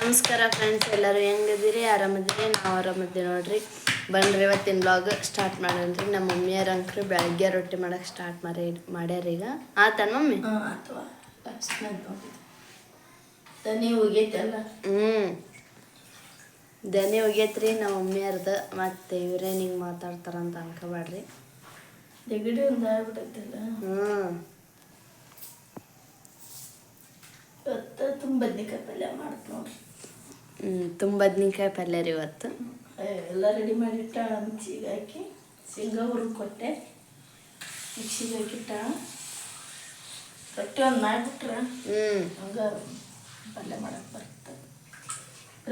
ನಮಸ್ಕಾರ ಫ್ರೆಂಡ್ಸ್ ಎಲ್ಲರೂ ಹೆಂಗಿದ್ದೀರಿ? ಆರಾಮದಿರಿ ನಾವು ಆರಾಮದಿರಿ ನೋಡ್ರಿ. ಬನ್ರಿ ಇವತ್ತಿನ ಬ್ಲಾಗ್ ಸ್ಟಾರ್ಟ್ ಮಾಡೋಣ್ರಿ ನಮ್ಮ ಮಮ್ಮಿಯರ ಅಂಕರು ಬೆಳಗ್ಗೆ ರೊಟ್ಟಿ ಮಾಡಕ್ಕೆ ಸ್ಟಾರ್ಟ್ ಮಾಡಿ ಮಾಡ್ಯಾರ ಈಗ. ಆತನ ಮಮ್ಮಿ? ಹೋಗೈತಲ್ಲ ಹ್ಞೂ ದನಿ ಹೋಗೈತ್ರಿ ನಮ್ಮ ಮಮ್ಮಿಯರ್ದು ಮತ್ತೆ ಇವರೇ ಹಿಂಗೆ ಮಾತಾಡ್ತಾರಂತ ಅನ್ಕೋಬೇಡ್ರಿ ನೆಗಡಿ ಒಂದು ಆಗ್ಬಿಟ್ಟೈತಲ್ಲ ಹ್ಞೂ ಇವತ್ತು ತುಂಬ ಬದ್ನಿಕಾಯಿ ಪಲ್ಯ ಮಾಡ್ತು ನೋಡ್ರಿ. ತುಂಬ ಬದ್ನಿಕಾಯಿ ಪಲ್ಯ ರೀ ಇವತ್ತು ಎಲ್ಲ ರೆಡಿ ಮಾಡಿಟ್ಟ ಮಿಕ್ಸಿಗೆ ಹಾಕಿ ಶೇಂಗಾ ಹುರ್ದು ಕೊಟ್ಟೆ. ಮಿಕ್ಸಿಗೆ ಹಾಕಿಟ್ಟ. ರೊಟ್ಟಿ ಒಂದು ಮಾಡಿಬಿಟ್ರೆ ಹ್ಞೂ ಹಂಗೆ ಪಲ್ಯ ಮಾಡಕ್ಕೆ ಬರುತ್ತೆ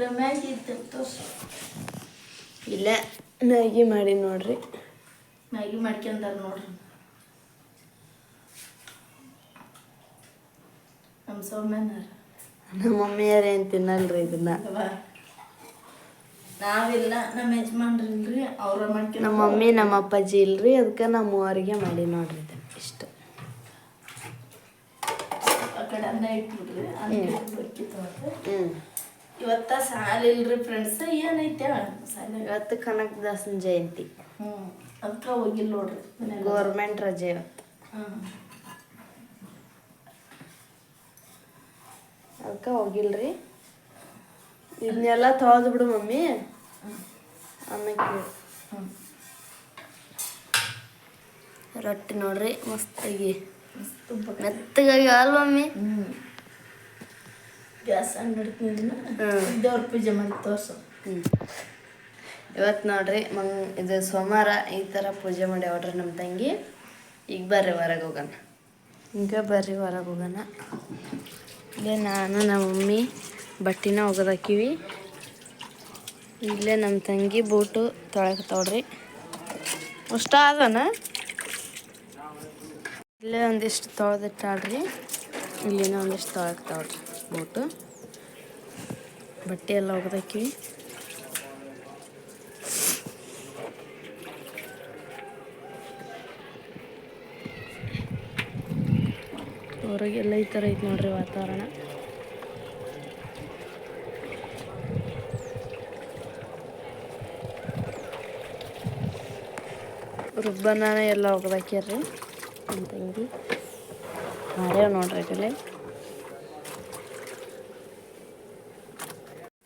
ರಮ್ಯಾಗಿ ಇತ್ತು ತೋರ್ಸು. ಇಲ್ಲ ಮ್ಯಾಗಿ ಮಾಡಿ ನೋಡ್ರಿ. ಮ್ಯಾಗಿ ಮಾಡ್ಕೊಂಡಾರ ನೋಡ್ರಿ. ನಮ್ಮ ಸೌಮ್ಯನಾರ ನಮ್ಮ ಮಮ್ಮಿಯವ್ರು ಏನು ತಿನ್ನಲ್ರಿ ಇದನ್ನ ನಾವಿಲ್ಲ ನಮ್ಮ ಯಜಮಾನ್ರಿಲ್ರಿ ಅವ್ರ ಮಾಡ್ಕೊಂಡು ನಮ್ಮ ಮಮ್ಮಿ ನಮ್ಮ ಅಪ್ಪಾಜಿ ಇಲ್ರಿ ಅದಕ್ಕೆ ನಮ್ಮ ಮೂವರಿಗೆ ಮಾಡಿ ನೋಡ್ರಿ ಇದನ್ನ ಇಷ್ಟ. ಆ ಕಡೆ ಅನ್ನ ಇಟ್ಬಿಡ್ರಿ ಹ್ಞೂ ಇವತ್ತ ಸಾಲ ಇಲ್ರಿ ಫ್ರೆಂಡ್ಸ್ ಏನೈತೆ? ಸಾಲ ಇವತ್ತು ಕನಕದಾಸನ ಜಯಂತಿ. ಹ್ಞೂ ಅದಕ್ಕೆ ಹೋಗಿಲ್ಲ ನೋಡ್ರಿ ಗೌರ್ಮೆಂಟ್ ರಜೆ ಇವತ್ತು. ಹ್ಞೂ ಅದಕ್ಕೆ ಹೋಗಿಲ್ರಿ. ಇದನ್ನೆಲ್ಲ ತೊಳೆದು ಬಿಡು ಮಮ್ಮಿ. ಆಮೇಲೆ ರೊಟ್ಟಿ ನೋಡ್ರಿ ಮಸ್ತಾಗಿ. ತುಂಬ ಮೆತ್ತಗಾಗಿ ಅಲ್ಲ ಮಮ್ಮಿ. ಗ್ಯಾಸ್. ದೇವ್ರ ಪೂಜೆ ಮಾಡಿ ತೋರ್ಸು. ಹ್ಞೂ ಇವತ್ತು ನೋಡ್ರಿ ಮಂಗ್ ಇದು ಸೋಮವಾರ ಈ ಥರ ಪೂಜೆ ಮಾಡಿ ನೋಡ್ರಿ ನಮ್ಮ ತಂಗಿ. ಈಗ ಬರ್ರಿ ಹೊರಗೆ ಹೋಗೋಣ. ಈಗ ಬರ್ರಿ ಹೊರಗೆ ಹೋಗೋಣ. ಇಲ್ಲೇ ನಾನು, ನಮ್ಮ ಮಮ್ಮಿ, ಬಟ್ಟಿನ ಒಗದಾಕಿವಿ ಇಲ್ಲೇ ನಮ್ಮ ತಂಗಿ ಬೂಟು ತೊಳಕತ್ತವ್ರಿ ಅಷ್ಟ ಅದನ ಇಲ್ಲೇ ಒಂದಿಷ್ಟು ತೊಳೆದಿಟ್ಟಾಳ್ರಿ. ಇಲ್ಲಿನ ಒಂದಿಷ್ಟು ತೊಳಕ್ತಾವ್ರಿ ಬೂಟು. ಬಟ್ಟೆ ಎಲ್ಲ ಒಗದಾಕಿವಿ ಹೊರಗೆಲ್ಲ ಈ ಥರ ಐತೆ ನೋಡ್ರಿ ವಾತಾವರಣ. ರುಬ್ಬನ ಎಲ್ಲ ಒಗದಾಕ್ಯಾರ್ರಿ ನಮ್ಮ ತಂಗಿ. ಮಾಡ್ಯಾವ ನೋಡ್ರಿ ಇಲ್ಲಿ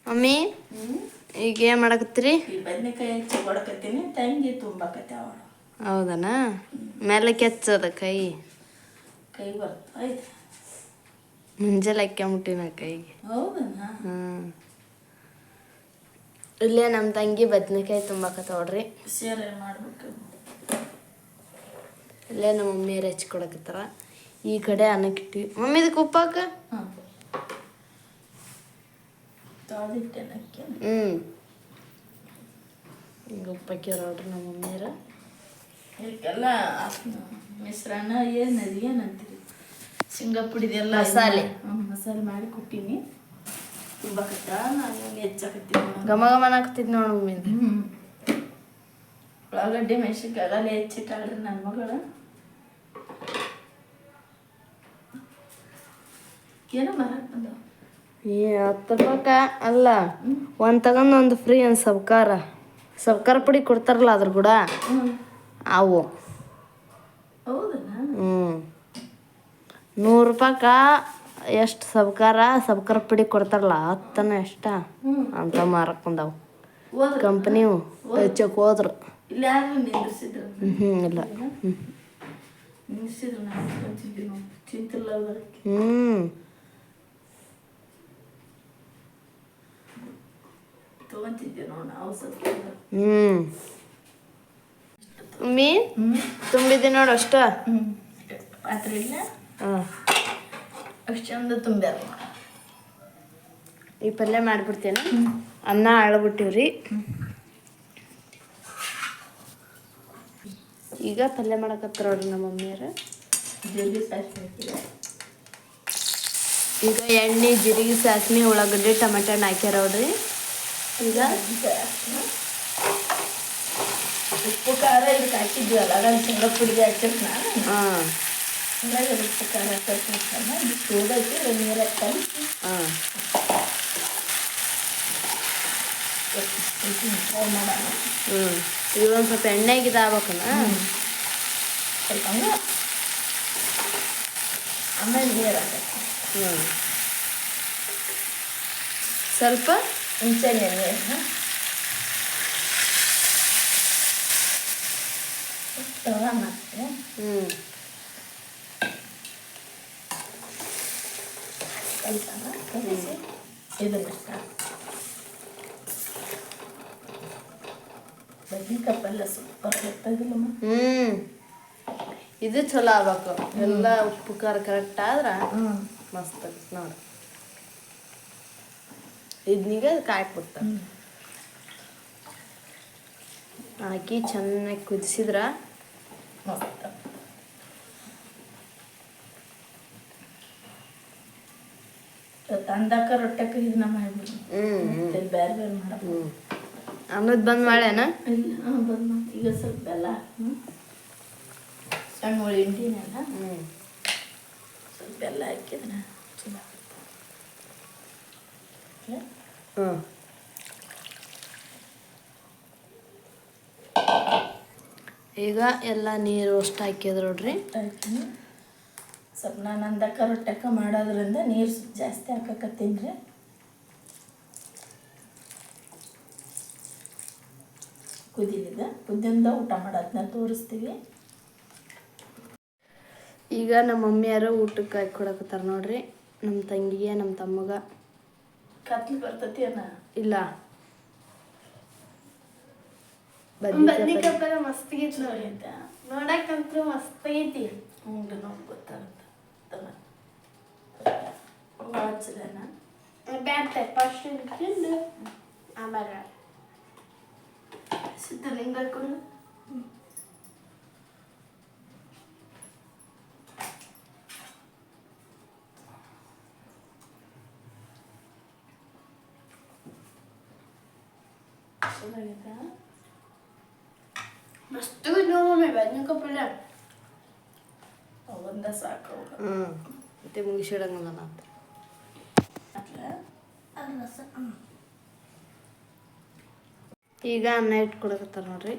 ಮಮ್ಮಿ ಈಗ ಏನು ಮಾಡಕತ್ತೀರಿ? ಬದನೆಕಾಯಿ ಹೊಡ್ಕತ್ತೀನಿ ತಂಗಿ ತುಂಬಾಕತ್ತೆ ಅವಳು ಹೌದನ? ಮೇಲೆ ಕೆಚ್ಚದ ಕೈ? ಕೈ ಬರ್ತ ಆಯ್ತು. ಮುಂಜಾನೆ ಹಾಕ್ಕೊಂಬಿಟ್ಟಿನ ಕೈಗೆ. ಹೌದಾ ಹ್ಮ್. ಇಲ್ಲೇ ನಮ್ಮ ತಂಗಿ ಬದ್ನೆಕಾಯಿ ತುಂಬಾಕತ್ತವ್ರಿ ಸೇರೆ ಮಾಡ್ಬೇಕು. ಇಲ್ಲೇ ನಮ್ಮ ಮಮ್ಮಿಯರು ಹಚ್ಕೊಡಕತ್ತಾರ ಕೊಡಕತ್ತಾರ. ಈ ಕಡೆ ಅನ್ನಕ್ಕಿಟ್ಟಿವಿ ಮಮ್ಮಿ ಇದಕ್ಕೆ ಉಪ್ಪಾಕ ಹ್ಞೂ ಹಿಂಗೆ ಉಪ್ಪಾಕ್ಯಾರ ನೋಡ್ರಿ ನಮ್ಮ ಮಮ್ಮಿಯರು ಇದಕ್ಕೆಲ್ಲ ಮಿಶ್ರಣ ಏನದು ಏನಂತೀರಿ? ಶೇಂಗಾ ಪುಡಿದೆಲ್ಲ ಮಸಾಲೆ. ಹ್ಞೂ ಮಸಾಲೆ ಮಾಡಿ ಕೊಟ್ಟೀನಿ. ತುಂಬಾಕತ್ತ ನಾನು ಹೆಚ್ಚಾಕತ್ತೀನಿ ಘಮ ಘಮ ಹಾಕ್ತಿದ್ ನೋಡು. ಹ್ಞೂ ಉಳ್ಳಾಗಡ್ಡೆ ಮೆಣಸಿನ್ಕಾಯಿ ಎಲ್ಲ ಹೆಚ್ಚಿಟ್ಟಾಳ್ರಿ ನನ್ನ ಮಗಳು. ಏನೋ ಮರಕ್ಕೆ ಬಂದವ. ಏ ಹತ್ತು ರೂಪಾಯ್ಕ ಅಲ್ಲ ಒಂದು ತಗೊಂಡು ಒಂದು ಫ್ರೀ ಒಂದು ಸಬ್ಕಾರ. ಸಬ್ಕಾರ ಪುಡಿ ಕೊಡ್ತಾರಲ್ಲ ಅದ್ರ ಕೂಡ. ಅವು ಹ್ಞೂ ನೂರು ರೂಪಾಯ್ಕ ಎಷ್ಟು ಸಬ್ಕಾರ ಸಬ್ಕಾರ ಪುಡಿ ಕೊಡ್ತಾರಲ್ಲ ಹತ್ತನ ಎಷ್ಟ? ಅಂತ ಮಾರಕೊಂಡವು. ಕಂಪ್ನಿವು ಹೆಚ್ಚಕ್ಕೆ ಹೋದ್ರು? ಹ್ಞೂ ಇಲ್ಲ ಹ್ಞೂ ಹ್ಞೂ ತೊಗೊಂತಿದ್ದೆ ನೋಡಿ ನಾವು ಸ್ವಲ್ಪ ಹ್ಞೂ ಮೀ ಹ್ಞೂ ತುಂಬಿದೆ ನೋಡು ಅಷ್ಟ. ಪಾತ್ರೆ ಇಲ್ಲ ಹಾಂ. ಅಷ್ಟು ಚಂದ ತುಂಬ್ಯಾರ ಈ ಪಲ್ಯ ಮಾಡ್ಬಿಡ್ತೇನೆ. ಅನ್ನ ಆಳ್ಬಿಟ್ಟಿವ್ರಿ ಈಗ ಪಲ್ಯ ಮಾಡಕತ್ತಾರ ನೋಡ್ರಿ ನಮ್ಮ ಮಮ್ಮಿಯರು ಈಗ ಎಣ್ಣೆ ಜೀರಿಗೆ ಸಾಸ್ಮಿ ಉಳ್ಳಾಗಡ್ಡಿ ಟೊಮೆಟೊ ಹಾಕ್ಯಾರವ್ರಿ ಈಗ ಉಪ್ಪು ಖಾರ ಇದಕ್ಕೆ ಹಾಕಿದ್ವಲ್ಲ ಅದನ್ನು ಶೇಂಗಾ ಪುಡಿಗೆ ಹಾಕಿರ್ ನಾನು. ಹಾಂ. ಹಂಗಾಗಿ ಉಪ್ಪು ಖಾರ ಹಾಕಿರ್ತಾನೆ ಇದು ಸೋದೈತಿ ನೀರು ಹಾಕ್ತಾನೆ ಹಾಂ. ಮಾಡೋಣ. ಹ್ಞೂ ಇದು ಒಂದು ಸ್ವಲ್ಪ ಎಣ್ಣೆಗೆ ಇದಾಗಬೇಕನ ಸ್ವಲ್ಪ ಹಂಗೆ. ಆಮೇಲೆ ನೀರು ಹಾಕಬೇಕು. ಹ್ಞೂ ಸ್ವಲ್ಪ? ಮುಂಚೆನೆ ನೀರನ್ನ ತವ ಮತ್ತೆ ಹ್ಞೂ ಹ್ಞೂ ಇದು ಚಲೋ ಆಗ್ಬೇಕು. ಎಲ್ಲ ಉಪ್ಪು ಖಾರ ಕರೆಕ್ಟ್ ಆದ್ರೆ ಮಸ್ತ್ ಆಗತ್ತೆ ನೋಡಿ. ಹ್ಞೂ ಹಾಕಿ ಚೆನ್ನಾಗಿ ಕುದಿಸಿದ್ರ ತಂದಕ್ಕ ರೊಟ್ಟಕ್ಕೆ ಇದನ್ನ ಮಾಡಿಬಿಡಿ ಬೇರೆ ಬೇರೆ ಮಾಡಬೇಕು ಅನ್ನದ್ ಬಂದ್ ಮಾಡ್ಯಾನ? ಇಲ್ಲ ಬಂದ್ ಮಾಡಿ. ಈಗ ಸ್ವಲ್ಪ ಬೆಲ್ಲ. ಸಣ್ಣ ಹುಳಿ ಹಿಂಡಿನೆಲ್ಲ ಸ್ವಲ್ಪ ಬೆಲ್ಲ ಹಾಕಿದ್ರೆ ಚಲೋ? ಹ್ಞೂ ಈಗ ಎಲ್ಲ ನೀರು ಅಷ್ಟು ಹಾಕಿದ್ರು ನೋಡ್ರಿ. ಸ್ವಲ್ಪ ನಾನು ಅಂದಕ್ಕ ರೊಟ್ಟಕ್ಕ ಮಾಡೋದ್ರಿಂದ ನೀರು ಸ್ವಲ್ಪ ಜಾಸ್ತಿ ಹಾಕಕತ್ತೀನಿ ರೀ. ಕುದಿಲಿದೆ ಕುದ್ದಿಂದ ಊಟ ಮಾಡೋದನ್ನ ತೋರಿಸ್ತೀವಿ. ಈಗ ನಮ್ಮ ಮಮ್ಮಿಯಾರು ಊಟಕ್ಕೆ ಹಾಕಿ ಕೊಡಕತ್ತಾರ ನೋಡ್ರಿ. ನಮ್ಮ ತಂಗಿಗೆ ನಮ್ಮ ತಮ್ಮಗ. ಕತ್ಲು ಬರ್ತತಿ ಅನ್ನ ಇಲ್ಲ. ಬದ್ನಿಕಾಯಿ ಪಲ್ಯ ಮಸ್ತಿಗಿತ್ತು ನೋಡಿ ಅಂತ ನೋಡಕ್ಕಂತೂ ಮಸ್ತಾಗೈತಿ ಉಂಡು ನೋಡಿ ಗೊತ್ತಾಗುತ್ತೆ ಹಚ್ಚಲೇನ ಬ್ಯಾಡ ಫಸ್ಟ್ ತಿಂದು ಆಮೇಲೆ ಸಿದ್ಧ ನಿಂಗೆ ಬರ್ಕೊಂಡು ಚೆನ್ನಾಗೈತಾ ಮಸ್ತಾಗೈತಿ ನೋಡಿ ಬದ್ನಿಕಾಯಿ ಪಲ್ಯ ಒಂದ ಸಾಕು ಅವು. ಹ್ಞೂ ಮತ್ತೆ ಮುಗಿಸಿಡಂಗಲ್ಲ ಅಂತ ಅಟ್ಲ ಅದು ರಸ ಹ್ಮ್. ಈಗ ಅನ್ನ ಇಟ್ಟು ಕೊಡಕತ್ತಾರ ನೋಡ್ರಿ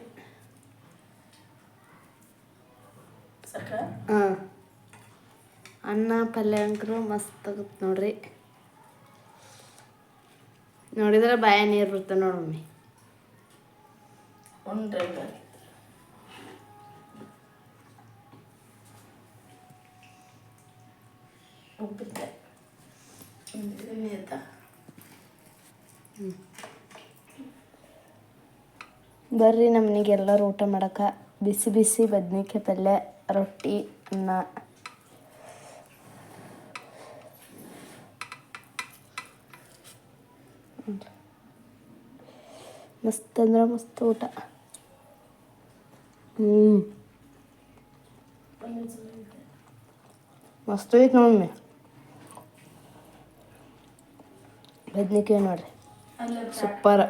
ಸಾಕ ಹಾಂ ಅನ್ನ ಪಲ್ಯ ಅಂಕರು ಮಸ್ತ್ ಆಗತ್ತೆ ನೋಡ್ರಿ ನೋಡಿದ್ರೆ ಬಾಯ ನೀರು ಬರ್ತದೆ ನೋಡಿ ಮಮ್ಮಿ ಉಂಡ್ರೆ ಉಪ್ಪಿದ್ದೆ ಇದನ್ನೇ ಆಯ್ತಾ ಬರ್ರಿ ನಮ್ಮ ಮನೆಗೆ ಎಲ್ಲರೂ ಊಟ ಮಾಡಕ್ಕೆ. ಬಿಸಿ ಬಿಸಿ ಬದ್ನಿಕಾಯಿ ಪಲ್ಯ ರೊಟ್ಟಿ ಅನ್ನ. ಮಸ್ತ್ ಅಂದ್ರೆ ಮಸ್ತ್ ಊಟ. ಹ್ಞೂ ಮಸ್ತ್ ಐತೆ ನೋಡಮ್ಮಿ ಬದ್ನಿಕಾಯಿ ನೋಡ್ರಿ ಅಲ್ಲ ಸೂಪರ್.